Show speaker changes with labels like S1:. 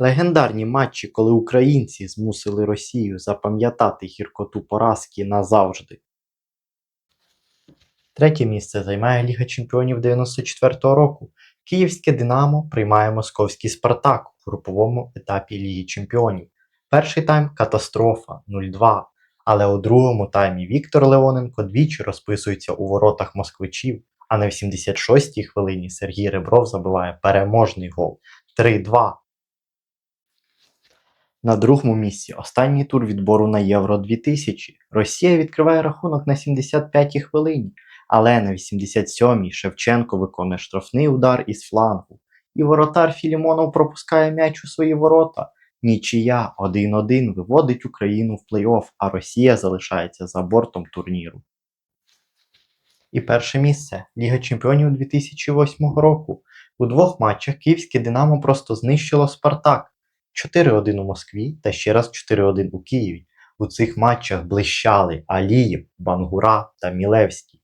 S1: Легендарні матчі, коли українці змусили Росію запам'ятати гіркоту поразки назавжди. Третє місце займає Ліга Чемпіонів 94-го року. Київське Динамо приймає московський Спартак у груповому етапі Ліги Чемпіонів. Перший тайм катастрофа 0-2. Але у другому таймі Віктор Леоненко двічі розписується у воротах москвичів, а на 86-й хвилині Сергій Ребров забиває переможний гол 3-2. На другому місці останній тур відбору на Євро 2000. Росія відкриває рахунок на 75-й хвилині, але на 87-й Шевченко виконує штрафний удар із флангу. І воротар Філімонов пропускає м'яч у свої ворота. Нічия 1-1 виводить Україну в плей-офф, а Росія залишається за бортом турніру. І перше місце Ліга Чемпіонів 2008 року. У двох матчах київське Динамо просто знищило Спартак. 4-1 у Москві та ще раз 4-1 у Києві. У цих матчах блищали Алієв, Бангура та Мілевський.